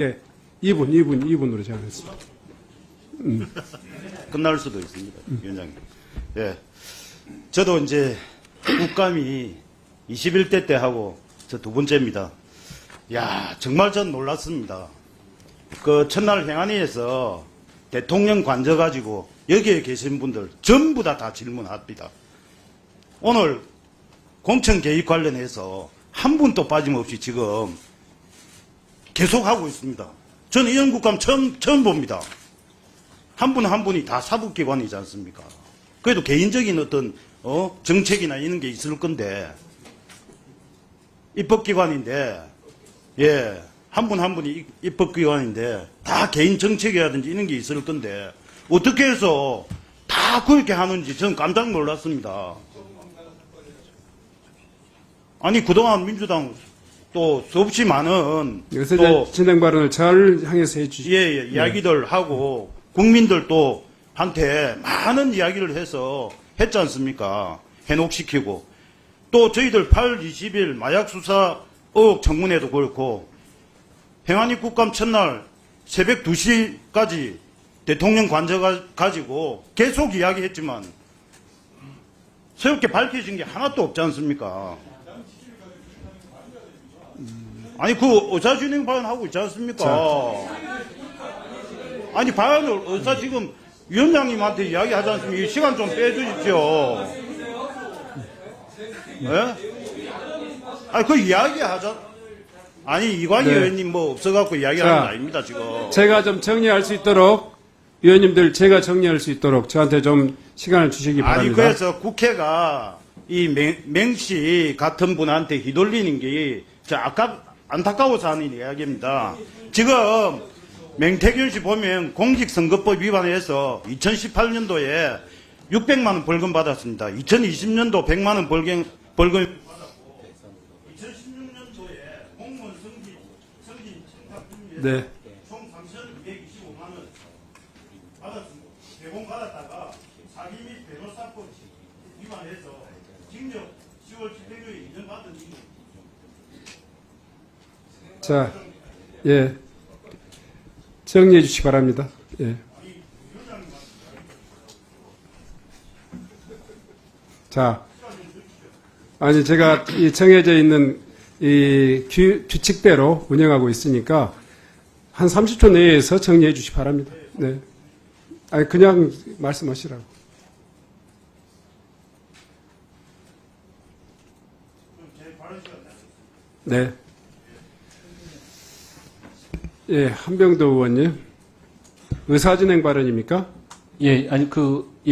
예, 2분, 2분, 2분으로 제안했습니다. 끝날 수도 있습니다, 위원장님. 예. 저도 이제 국감이 21대 때 하고 저 두 번째입니다. 야, 정말 전 놀랐습니다. 그 첫날 행안위에서 대통령 관저 가지고 여기에 계신 분들 전부 다 다 질문합니다. 오늘 공천 개입 관련해서 한 분도 빠짐없이 지금 계속하고 있습니다. 저는 이런 국감 처음, 처음 봅니다. 한분한 분이 다 사법기관이지 않습니까? 그래도 개인적인 어떤 어? 정책이나 이런 게 있을 건데 입법기관인데 예, 한 분한 분이 입- 입법기관인데 다 개인 정책이라든지 이런 게 있을 건데 어떻게 해서 다 그렇게 하는지 저는 깜짝 놀랐습니다. 아니 그동안 민주당 또 수없이 많은 여기서 또 진행 발언을 저를 향해서 해주시죠. 예, 예, 이야기들 하고 국민들도 한테 많은 이야기를 해서 했지 않습니까? 해녹시키고 또 저희들 8월 20일 마약 수사 의혹 청문회도 그렇고 행안위 국감 첫날 새벽 2시까지 대통령 관저 가- 가지고 계속 이야기했지만 새롭게 밝혀진 게 하나도 없지 않습니까? 아니 그 의사 진행 발언 하고 있지 않습니까? 아니 발언을 의사 지금 위원장님한테 이야기하지 않습니까? 이 시간 좀 빼주십시오. 예? 아니 그 이야기하자. 아니 이관희 네. 의원님 뭐 없어갖고 이야기하는 자, 거 아닙니다 지금. 제가 좀 정리할 수 있도록 위원님들 제가 정리할 수 있도록 저한테 좀 시간을 주시기 아니 바랍니다. 그래서 국회가 이 맹, 맹씨 같은 분한테 휘둘리는 게 저 아까 안타까워서 하는 이야기입니다. 지금 맹태균 씨 보면 공직선거법 위반해서 2018년도에 600만 원 벌금 받았습니다. 2020년도 100만 원 벌금 벌금 받았고 2016년도에 공무원 승진 승진 네. 총 3,225만 원 받았습니다. 대공 받았다가 사기 및 변호사법 위반해서 징역 10월 집행유예 2년 받은 이 자, 예. 정리해 주시기 바랍니다. 예. 자, 아니 제가 이 정해져 있는 이 규, 규칙대로 운영하고 있으니까 한 30초 내에서 정리해 주시기 바랍니다. 네. 아니 그냥 말씀하시라고. 네. 예, 한병도 의원님. 의사진행 발언입니까? 예, 아니 그 예.